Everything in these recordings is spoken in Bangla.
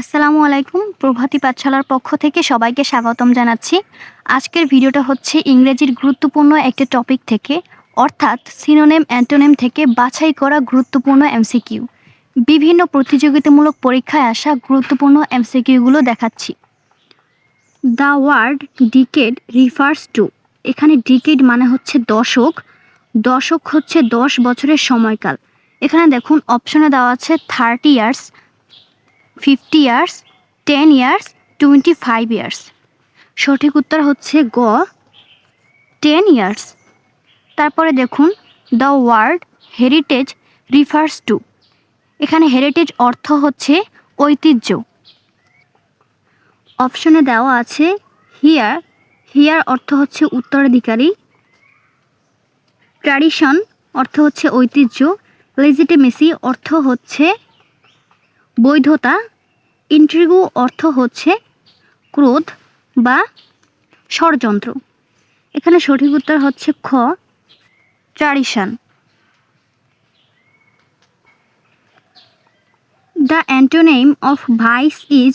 আসসালামু আলাইকুম, প্রভাতী পাঠশালার পক্ষ থেকে সবাইকে স্বাগতম জানাচ্ছি। আজকের ভিডিওটা হচ্ছে ইংরেজির গুরুত্বপূর্ণ একটি টপিক থেকে, অর্থাৎ সিনোনেম, অ্যান্টোনেম থেকে বাছাই করা গুরুত্বপূর্ণ এমসিকিউ। বিভিন্ন প্রতিযোগিতামূলক পরীক্ষায় আসা গুরুত্বপূর্ণ এমসিকিউগুলো দেখাচ্ছি। The word decade refers to. এখানে ডিকেড মানে হচ্ছে দশক দশক হচ্ছে দশ বছরের সময়কাল। এখানে দেখুন, অপশনে দেওয়া আছে thirty years fifty years ten years twenty five years সঠিক উত্তর হচ্ছে গ। টেন ইয়ার্স তারপরে দেখুন the word heritage refers to এখানে হেরিটেজ অর্থ হচ্ছে ঐতিহ্য। অপশনে দেওয়া আছে হিয়ার হিয়ার অর্থ হচ্ছে উত্তরাধিকারী। ট্র্যাডিশন অর্থ হচ্ছে ঐতিহ্য। লেজিটিমেসি অর্থ হচ্ছে বৈধতা, ইন্ট্রিগু অর্থ হচ্ছে ক্রোধ বা ষড়যন্ত্র। এখানে সঠিক উত্তর হচ্ছে খ tradition the antonym of vice is,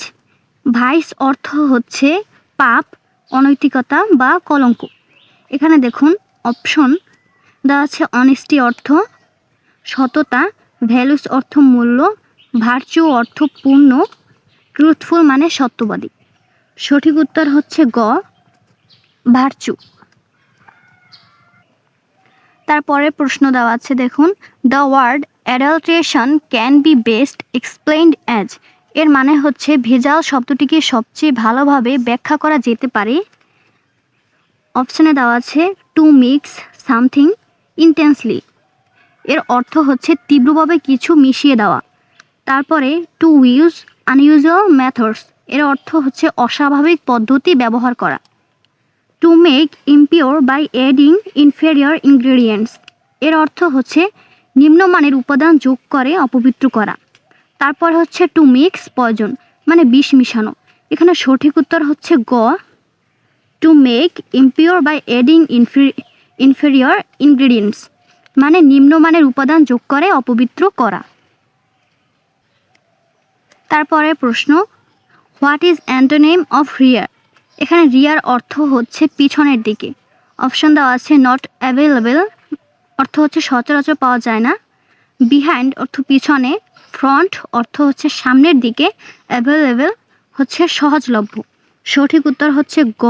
vice অর্থ হচ্ছে পাপ, অনৈতিকতা বা কলঙ্ক। এখানে দেখুন অপশন, দেওয়া আছে অনেস্টি অর্থ, সততা ভ্যালুস অর্থ মূল্য ভার্চু অর্থ পূর্ণ ট্রুথফুল মানে সত্যবাদী। সঠিক উত্তর হচ্ছে গ ভার্চু তারপরে প্রশ্ন দেওয়া আছে, দেখুন the word adulteration can be best explained as এর মানে হচ্ছে ভেজাল শব্দটিকে সবচেয়ে ভালোভাবে ব্যাখ্যা করা যেতে পারে। অপশানে দেওয়া আছে টু মিক্স সামথিং ইন্টেন্সলি এর অর্থ হচ্ছে তীব্রভাবে কিছু মিশিয়ে দেওয়া। তারপরে টু ইউজ আনইউজুয়াল মেথডস এর অর্থ হচ্ছে অস্বাভাবিক পদ্ধতি ব্যবহার করা। To make impure by adding inferior ingredients এর অর্থ হচ্ছে নিম্নমানের উপাদান যোগ করে অপবিত্র করা। তারপর হচ্ছে টু মিক্স পয়জন মানে বিষ মিশানো। এখানে সঠিক উত্তর হচ্ছে গ। To make impure by adding inferior ingredients মানে নিম্নমানের উপাদান যোগ করে অপবিত্র করা। তারপরে প্রশ্ন, what is antonym of rear? এখানে রিয়ার অর্থ হচ্ছে পিছনের দিকে। অপশন দেওয়া আছে নট অ্যাভেলেবেল অর্থ হচ্ছে সচরাচর পাওয়া যায় না। বিহাইন্ড অর্থ পিছনে ফ্রন্ট অর্থ হচ্ছে সামনের দিকে অ্যাভেলেবেল হচ্ছে সহজলভ্য। সঠিক উত্তর হচ্ছে গ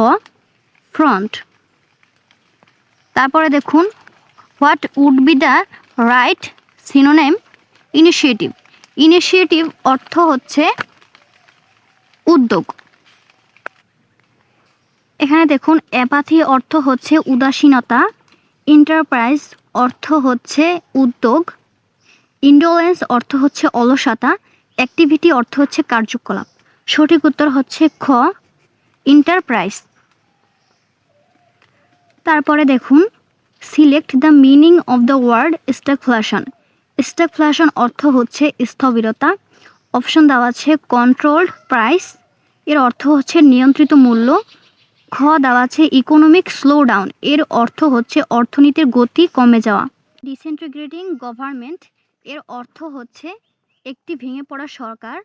ফ্রন্ট তারপরে দেখুন what would be the right synonym initiative initiative অর্থ হচ্ছে উদ্যোগ। এখানে দেখুন, অ্যাপাথি অর্থ হচ্ছে উদাসীনতা, এন্টারপ্রাইজ অর্থ হচ্ছে উদ্যোগ ইন্ডোলেন্স অর্থ হচ্ছে অলসতা, অ্যাক্টিভিটি অর্থ হচ্ছে কার্যকলাপ। সঠিক উত্তর হচ্ছে খ ইন্টারপ্রাইজ তারপরে দেখুন, select the meaning of the word stagflation stagflation অর্থ হচ্ছে স্থবিরতা। অপশন দেওয়া আছে কন্ট্রোলড প্রাইস এর অর্থ হচ্ছে নিয়ন্ত্রিত মূল্য। খ দেওয়া আছে ইকোনমিক স্লো ডাউন এর অর্থ হচ্ছে অর্থনীতির গতি কমে যাওয়া। ডিসেন্টিগ্রেটিং গভর্নমেন্ট এর অর্থ হচ্ছে একটি ভেঙে পড়া সরকার।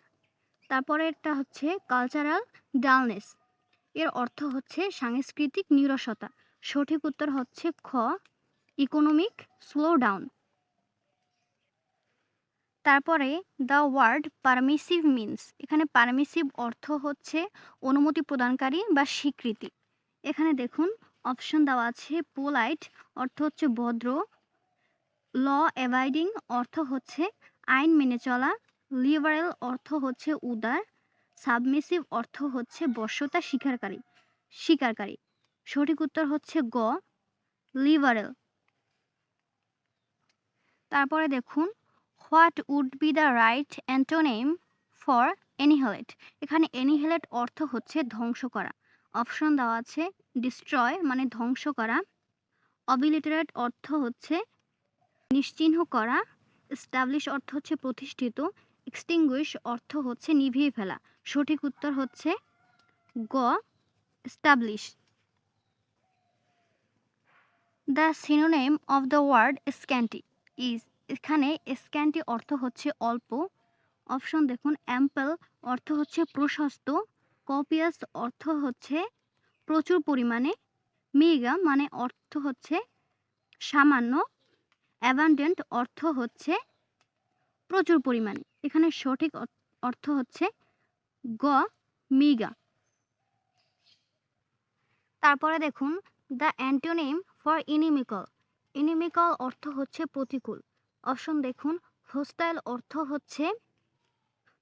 তারপরে একটা হচ্ছে কালচারাল ডালনেস এর অর্থ হচ্ছে সাংস্কৃতিক নিরসতা। সঠিক উত্তর হচ্ছে খ ইকোনমিক স্লো ডাউন তারপরে দ্য ওয়ার্ড পারমিসিভ মিন্স এখানে পারমিসিভ অর্থ হচ্ছে অনুমতি প্রদানকারী বা স্বীকৃতি। এখানে দেখুন অপশন দেওয়া আছে পোলাইট অর্থ হচ্ছে ভদ্র। ল অ্যাভাইডিং অর্থ হচ্ছে আইন মেনে চলা। লিবারেল অর্থ হচ্ছে উদার। সাবমিসিভ অর্থ হচ্ছে বশ্যতা স্বীকারকারী স্বীকারকারী। সঠিক উত্তর হচ্ছে গ লিবারেল তারপরে দেখুন what would be the right antonym for annihilate এখানে এনিহেলেট অর্থ হচ্ছে ধ্বংস করা। অপশন দেওয়া আছে ডিস্ট্রয় মানে ধ্বংস করা। অবিলিটারেট অর্থ হচ্ছে নিশ্চিহ্ন করা। স্টাবলিশ অর্থ হচ্ছে প্রতিষ্ঠিত। এক্সটিংগুইশ অর্থ হচ্ছে নিভিয়ে ফেলা। সঠিক উত্তর হচ্ছে গ establish the synonym of the word scanty is এখানে স্ক্যানটি অর্থ হচ্ছে অল্প। অপশন দেখুন অ্যাম্পল অর্থ হচ্ছে প্রশস্ত। কপিয়াস অর্থ হচ্ছে প্রচুর পরিমাণে। মেগা মানে অর্থ হচ্ছে সামান্য। অ্যাবান্ডেন্ট অর্থ হচ্ছে প্রচুর পরিমাণে। এখানে সঠিক অর্থ হচ্ছে গ মিগা তারপরে দেখুন the antonym for inimical inimical অর্থ হচ্ছে প্রতিকূল। অপশন দেখুন হোস্টাইল অর্থ হচ্ছে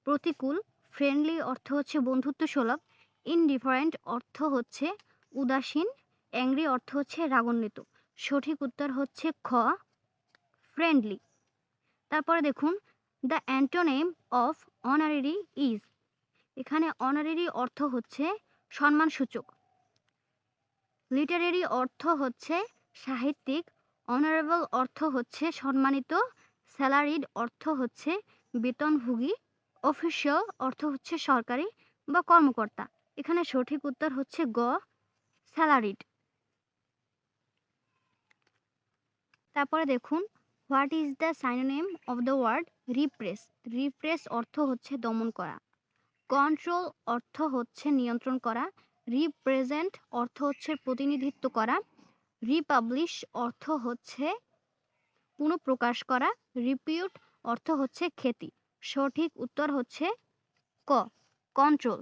প্রতিকূল ফ্রেন্ডলি অর্থ হচ্ছে বন্ধুত্ব সুলভ ইনডিফারেন্ট অর্থ হচ্ছে উদাসীন অ্যাংরি অর্থ হচ্ছে রাগান্বিত, সঠিক উত্তর হচ্ছে খ ফ্রেন্ডলি তারপরে দেখুন the antonym of honorary is এখানে অনারেরি অর্থ হচ্ছে সম্মানসূচক। লিটারেরি অর্থ হচ্ছে সাহিত্যিক অনারেবল অর্থ হচ্ছে সম্মানিত, স্যালারিড অর্থ হচ্ছে বেতনভোগী, অফিসিয়াল অর্থ হচ্ছে সরকারি বা কর্মকর্তা। এখানে সঠিক উত্তর হচ্ছে গ, স্যালারিড। তারপরে দেখুন, what is the synonym of the word repress? Repress অর্থ হচ্ছে দমন করা। কন্ট্রোল অর্থ হচ্ছে নিয়ন্ত্রণ করা। রিপ্রেজেন্ট অর্থ হচ্ছে প্রতিনিধিত্ব করা। রিপাবলিশ অর্থ হচ্ছে পুনঃপ্রকাশ করা রিপিউট অর্থ হচ্ছে খ্যাতি সঠিক উত্তর হচ্ছে ক কন্ট্রোল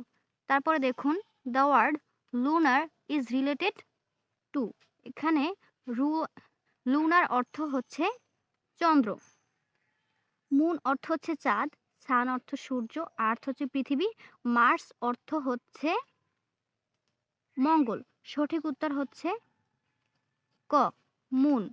তারপরে দেখুন the word lunar is related to এখানে রু লুনার অর্থ হচ্ছে চন্দ্র। মুন অর্থ হচ্ছে চাঁদ সান অর্থ সূর্য আর্থ হচ্ছে পৃথিবী মার্স অর্থ হচ্ছে মঙ্গল। সঠিক উত্তর হচ্ছে ক মুন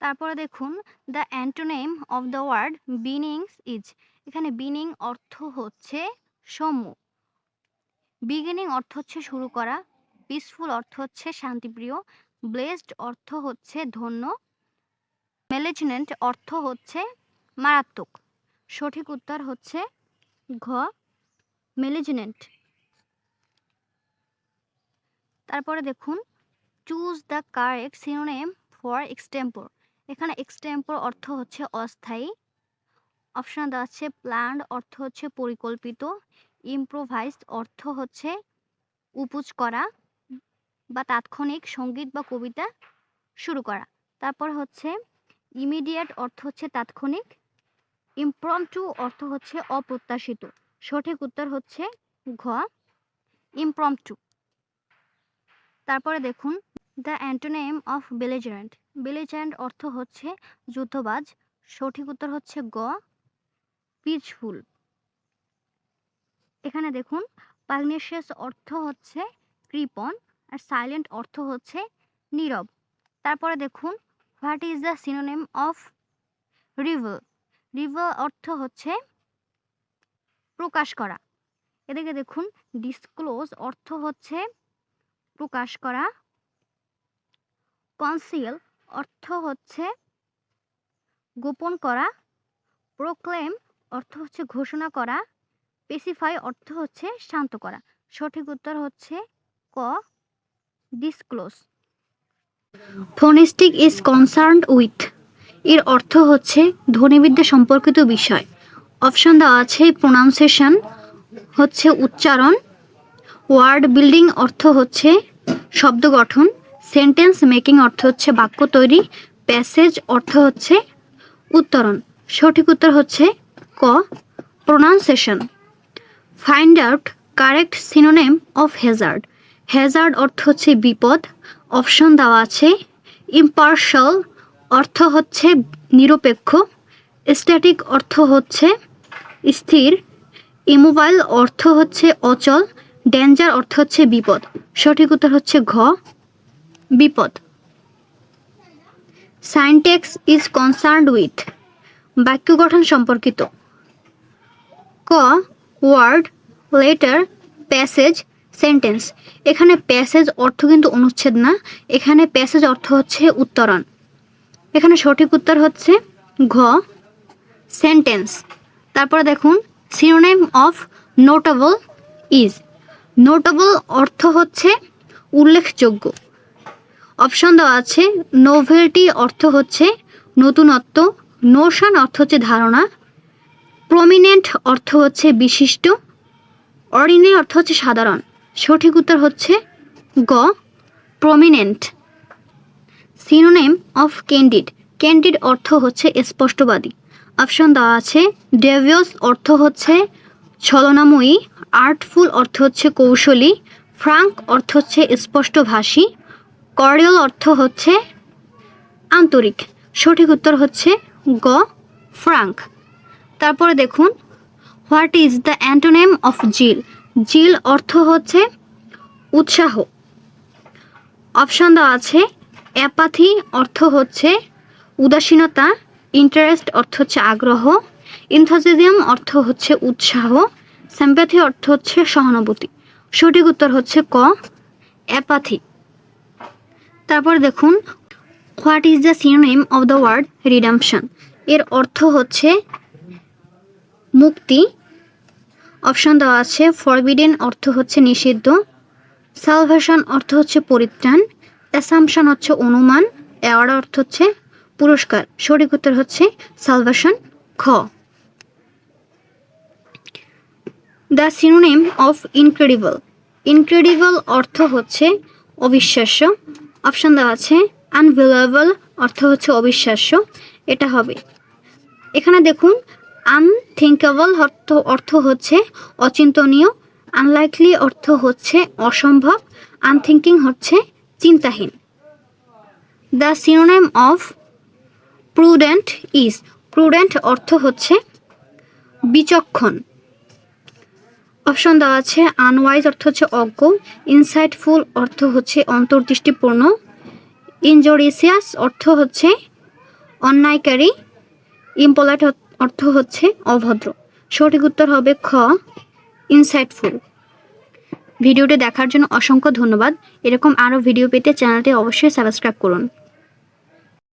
তারপরে দেখুন the antonym of the word beginnings is এখানে বিনিং অর্থ হচ্ছে সৌম্য বিগিনিং অর্থ হচ্ছে শুরু করা পিসফুল অর্থ হচ্ছে শান্তিপ্রিয় ব্লেসড অর্থ হচ্ছে ধন্য ম্যানেজমেন্ট অর্থ হচ্ছে মারাত্মক। সঠিক উত্তর হচ্ছে ঘ ম্যানেজমেন্ট তারপরে দেখুন choose the correct synonym for extempore. এখানে এক্সটেম্পোর অর্থ হচ্ছে অস্থায়ী। অপশান দেওয়া আছে প্ল্যান্ড, অর্থ হচ্ছে পরিকল্পিত। ইম্প্রোভাইজড অর্থ হচ্ছে উপোজ করা বা তাৎক্ষণিক সংগীত বা কবিতা শুরু করা। তারপর হচ্ছে ইমিডিয়েট অর্থ হচ্ছে তাৎক্ষণিক। ইমপ্রম্পটু অর্থ হচ্ছে অপ্রত্যাশিত। সঠিক উত্তর হচ্ছে ঘ। ইমপ্রম্পটু। তারপরে দেখুন the antonym of belligerent belligerent অর্থ হচ্ছে যুদ্ধবাজ, সঠিক উত্তর হচ্ছে গ, পিচফুল। এখানে দেখুন পাগনেশিয়াস অর্থ হচ্ছে কৃপন আর সাইলেন্ট অর্থ হচ্ছে নীরব। তারপরে দেখুন, what is the synonym of reveal reveal অর্থ হচ্ছে প্রকাশ করা। এদিকে দেখুন, ডিসক্লোজ অর্থ হচ্ছে প্রকাশ করা কনসিল অর্থ হচ্ছে গোপন করা প্রোক্লেম অর্থ হচ্ছে ঘোষণা করা স্পেসিফাই অর্থ হচ্ছে শান্ত করা। সঠিক উত্তর হচ্ছে ক disclose phonetic is concerned with এর অর্থ হচ্ছে ধ্বনিবিদ্যা সম্পর্কিত বিষয়। অপশন দেওয়া আছে প্রোনাউন্সিয়েশন হচ্ছে উচ্চারণ। ওয়ার্ড বিল্ডিং অর্থ হচ্ছে শব্দ গঠন। সেন্টেন্স মেকিং অর্থ হচ্ছে বাক্য তৈরি, প্যাসেজ অর্থ হচ্ছে উত্তরণ। সঠিক উত্তর হচ্ছে ক pronunciation find out correct synonym of hazard hazard অর্থ হচ্ছে বিপদ। অপশন দেওয়া আছে ইম্পার্শাল অর্থ হচ্ছে নিরপেক্ষ। স্ট্যাটিক অর্থ হচ্ছে স্থির। ইমোবাইল অর্থ হচ্ছে অচল। ডেঞ্জার অর্থ হচ্ছে বিপদ। সঠিক উত্তর হচ্ছে ঘ। বিপদ। সাইনটেক্স ইজ কনসার্নড উইথ বাক্য গঠন সম্পর্কিত। ক ওয়ার্ড লেটার প্যাসেজ সেন্টেন্স এখানে প্যাসেজ অর্থ কিন্তু অনুচ্ছেদ না। এখানে প্যাসেজ অর্থ হচ্ছে উত্তরণ। এখানে সঠিক উত্তর হচ্ছে ঘ সেন্টেন্স তারপরে দেখুন synonym of notable is notable অর্থ হচ্ছে উল্লেখযোগ্য। অপশন দেওয়া আছে নোভেলটি অর্থ হচ্ছে নতুনত্ব নোশন অর্থ হচ্ছে ধারণা প্রমিনেন্ট অর্থ হচ্ছে বিশিষ্ট অর্ডিনারি অর্থ হচ্ছে সাধারণ। সঠিক উত্তর হচ্ছে গ prominent synonym of candid candid অর্থ হচ্ছে স্পষ্টবাদী। অপশন দেওয়া আছে ডেভিয়াস অর্থ হচ্ছে ছলনাময়ী আর্টফুল অর্থ হচ্ছে কৌশলী ফ্রাঙ্ক অর্থ হচ্ছে স্পষ্টভাষী করিয়াল অর্থ হচ্ছে আন্তরিক। সঠিক উত্তর হচ্ছে গ, ফ্রাঙ্ক। তারপরে দেখুন, what is the antonym of zeal? Zeal অর্থ হচ্ছে উৎসাহ। অপশান দেওয়া আছে, অ্যাপাথি অর্থ হচ্ছে উদাসীনতা, ইন্টারেস্ট অর্থ হচ্ছে আগ্রহ ইনথাজিয়াম অর্থ হচ্ছে উৎসাহ, স্যাম্প্যাথি অর্থ হচ্ছে সহানুভূতি। সঠিক উত্তর হচ্ছে ক, অ্যাপাথি। তারপর দেখুন what is the synonym of the word redemption এর অর্থ হচ্ছে মুক্তি। অপশন দেওয়া আছে ফরবিডেন অর্থ হচ্ছে নিষিদ্ধ। সালভেশন অর্থ হচ্ছে পরিত্রাণ। অ্যাসামশন হচ্ছে অনুমান। অ্যাওয়ার্ড অর্থ হচ্ছে পুরস্কার। সঠিক উত্তর হচ্ছে সালভেশন খ। The synonym of incredible incredible অর্থ হচ্ছে অবিশ্বাস্য। অপশন দেওয়া আছে আনবিলেবল অর্থ হচ্ছে অবিশ্বাস্য, এটা হবে। এখানে দেখুন আনথিঙ্কেবল অর্থ অর্থ হচ্ছে অচিন্তনীয় আনলাইকলি অর্থ হচ্ছে অসম্ভব আনথিঙ্কিং হচ্ছে চিন্তাহীন। The synonym of prudent is prudent অর্থ হচ্ছে বিচক্ষণ। অপশন দেওয়া আছে আনওয়াইজ অর্থ হচ্ছে অজ্ঞ ইনসাইটফুল অর্থ হচ্ছে অন্তর্দৃষ্টিপূর্ণ ইনজোরিসিয়াস অর্থ হচ্ছে অন্যায়কারী ইম্পোলাইট অর্থ হচ্ছে অভদ্র। সঠিক উত্তর হবে খ ইনসাইটফুল ভিডিওটি দেখার জন্য অসংখ্য ধন্যবাদ। এরকম আরও ভিডিও পেতে চ্যানেলটি অবশ্যই সাবস্ক্রাইব করুন।